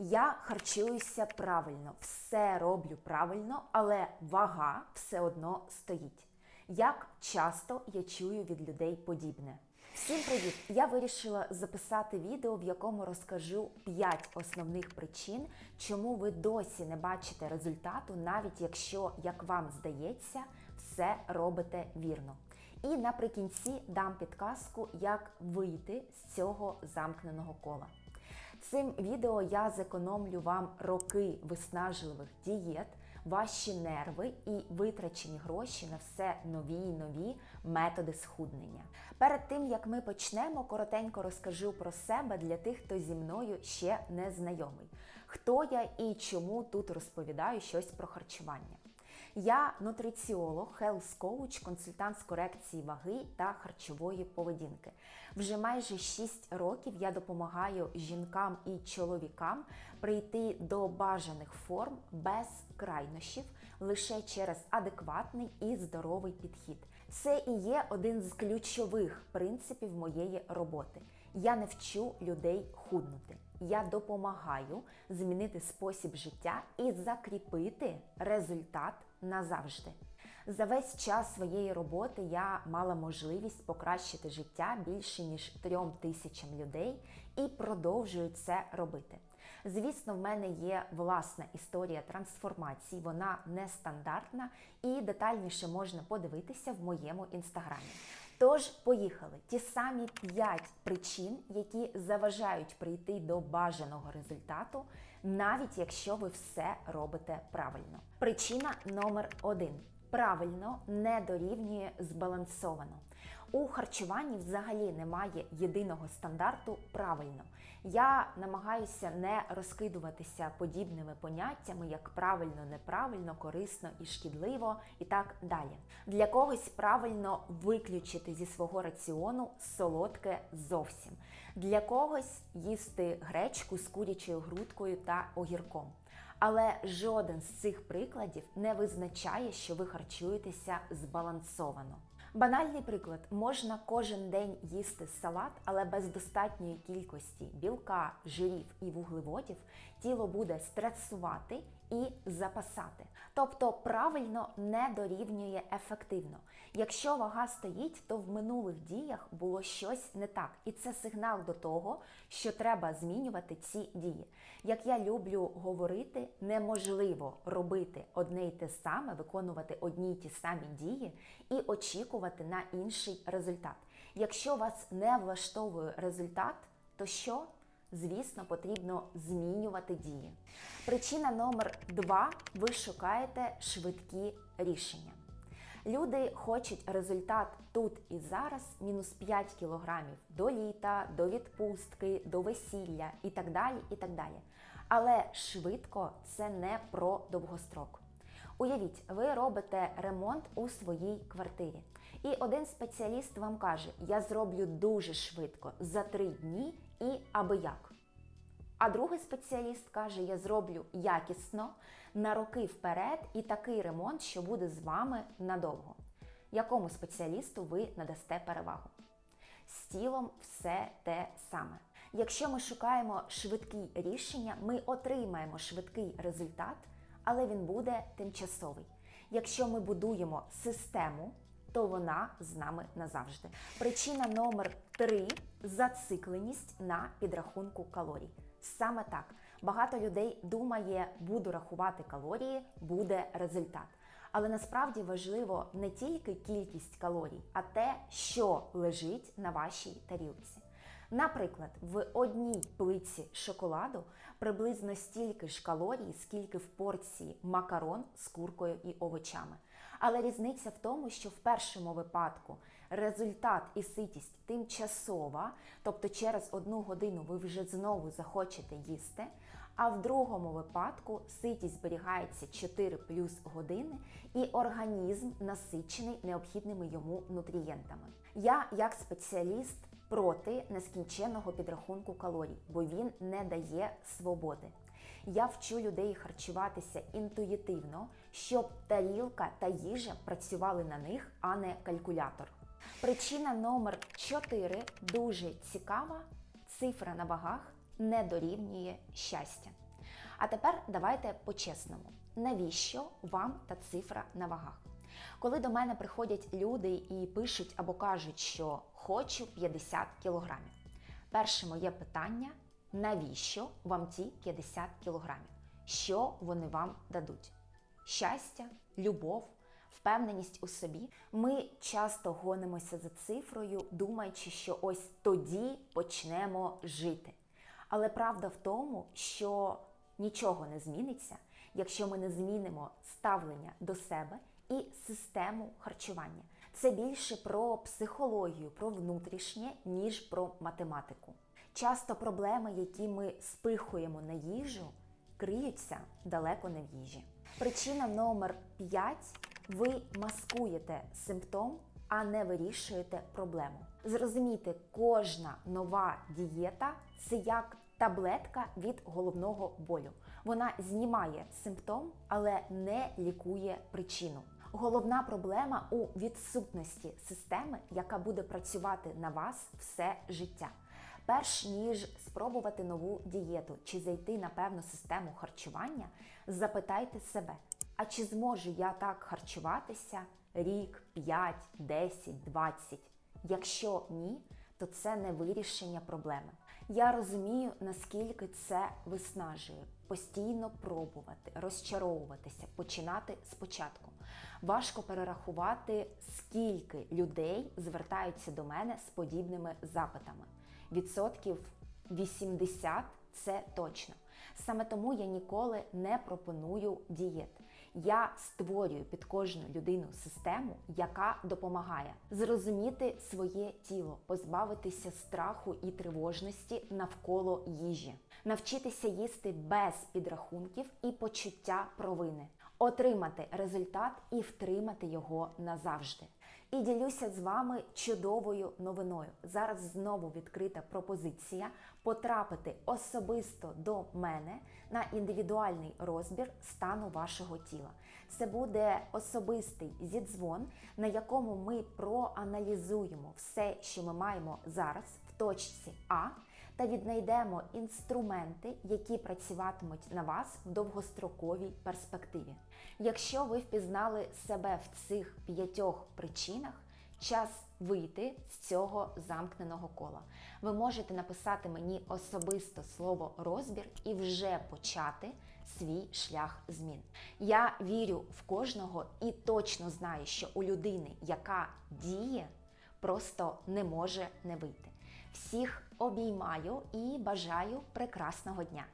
Я харчуюся правильно, все роблю правильно, але вага все одно стоїть. Як часто я чую від людей подібне? Всім привіт! Я вирішила записати відео, в якому розкажу 5 основних причин, чому ви досі не бачите результату, навіть якщо, як вам здається, все робите вірно. І наприкінці дам підказку, як вийти з цього замкненого кола. Цим відео я зекономлю вам роки виснажливих дієт, ваші нерви і витрачені гроші на все нові й нові методи схуднення. Перед тим як ми почнемо, коротенько розкажу про себе для тих, хто зі мною ще не знайомий. Хто я і чому тут розповідаю щось про харчування. Я нутриціолог, health коуч, консультант з корекції ваги та харчової поведінки. Вже майже 6 років я допомагаю жінкам і чоловікам прийти до бажаних форм без крайнощів, лише через адекватний і здоровий підхід. Це і є один з ключових принципів моєї роботи. Я не вчу людей худнути. Я допомагаю змінити спосіб життя і закріпити результат назавжди. За весь час своєї роботи я мала можливість покращити життя більше ніж трьом тисячам людей і продовжую це робити. Звісно, в мене є власна історія трансформації, вона нестандартна і детальніше можна подивитися в моєму інстаграмі. Тож, поїхали. Ті самі 5 причин, які заважають прийти до бажаного результату, навіть якщо ви все робите правильно. Причина номер один. Правильно не дорівнює збалансовано. У харчуванні взагалі немає єдиного стандарту правильно. Я намагаюся не розкидуватися подібними поняттями, як правильно, неправильно, корисно і шкідливо, і так далі. Для когось правильно виключити зі свого раціону солодке зовсім. Для когось їсти гречку з курячою грудкою та огірком. Але жоден з цих прикладів не визначає, що ви харчуєтеся збалансовано. Банальний приклад: можна кожен день їсти салат, але без достатньої кількості білка, жирів і вуглеводів тіло буде стресувати і запасати. Тобто правильно не дорівнює ефективно. Якщо вага стоїть, то в минулих діях було щось не так, і це сигнал до того, що треба змінювати ці дії. Як я люблю говорити, неможливо робити одне й те саме, виконувати одні й ті самі дії і очікувати на інший результат. Якщо вас не влаштовує результат, то що? Звісно, потрібно змінювати дії. Причина номер два: ви шукаєте швидкі рішення. Люди хочуть результат тут і зараз, мінус 5 кілограмів до літа, до відпустки, до весілля і так далі. і так далі. Але швидко це не про довгострок. Уявіть, ви робите ремонт у своїй квартирі, і один спеціаліст вам каже: Я зроблю дуже швидко за три дні і аби як. А другий спеціаліст каже: Я зроблю якісно на роки вперед і такий ремонт, що буде з вами надовго. Якому спеціалісту ви надасте перевагу? З тілом все те саме. Якщо ми шукаємо швидкі рішення, ми отримаємо швидкий результат, але він буде тимчасовий. Якщо ми будуємо систему, то вона з нами назавжди. Причина номер три зацикленість на підрахунку калорій. Саме так багато людей думає, буду рахувати калорії, буде результат. Але насправді важливо не тільки кількість калорій, а те, що лежить на вашій тарілці. Наприклад, в одній плиці шоколаду приблизно стільки ж калорій, скільки в порції макарон з куркою і овочами. Але різниця в тому, що в першому випадку результат і ситість тимчасова, тобто через одну годину ви вже знову захочете їсти. А в другому випадку ситість зберігається 4 плюс години, і організм насичений необхідними йому нутрієнтами. Я, як спеціаліст, проти нескінченного підрахунку калорій, бо він не дає свободи. Я вчу людей харчуватися інтуїтивно, щоб тарілка та їжа працювали на них, а не калькулятор. Причина номер 4 дуже цікава: цифра на вагах не дорівнює щастя. А тепер давайте по-чесному. Навіщо вам та цифра на вагах? Коли до мене приходять люди і пишуть або кажуть, що хочу 50 кілограмів. Перше моє питання: навіщо вам ті 50 кілограмів? Що вони вам дадуть? Щастя, любов, впевненість у собі. Ми часто гонимося за цифрою, думаючи, що ось тоді почнемо жити. Але правда в тому, що нічого не зміниться, якщо ми не змінимо ставлення до себе і систему харчування. Це більше про психологію, про внутрішнє, ніж про математику. Часто проблеми, які ми спихуємо на їжу, криються далеко не в їжі. Причина номер 5 ви маскуєте симптом, а не вирішуєте проблему. Зрозумійте, кожна нова дієта це як таблетка від головного болю. Вона знімає симптом, але не лікує причину. Головна проблема у відсутності системи, яка буде працювати на вас все життя. Перш ніж спробувати нову дієту чи зайти на певну систему харчування, запитайте себе, а чи зможу я так харчуватися рік, 5, 10, 20? Якщо ні, то це не вирішення проблеми. Я розумію, наскільки це виснажує постійно пробувати, розчаровуватися, починати спочатку. Важко перерахувати, скільки людей звертаються до мене з подібними запитами. Відсотків 80 це точно. Саме тому я ніколи не пропоную дієт. Я створюю під кожну людину систему, яка допомагає зрозуміти своє тіло, позбавитися страху і тривожності навколо їжі, навчитися їсти без підрахунків і почуття провини, отримати результат і втримати його назавжди. І ділюся з вами чудовою новиною. Зараз знову відкрита пропозиція потрапити особисто до мене на індивідуальний розбір стану вашого тіла. Це буде особистий зідзвон, на якому ми проаналізуємо все, що ми маємо зараз в точці А, та віднайдемо інструменти, які працюватимуть на вас в довгостроковій перспективі. Якщо ви впізнали себе в цих п'ятьох причинах, час вийти з цього замкненого кола. Ви можете написати мені особисто слово розбір і вже почати свій шлях змін. Я вірю в кожного і точно знаю, що у людини, яка діє, просто не може не вийти. Всіх обіймаю і бажаю прекрасного дня!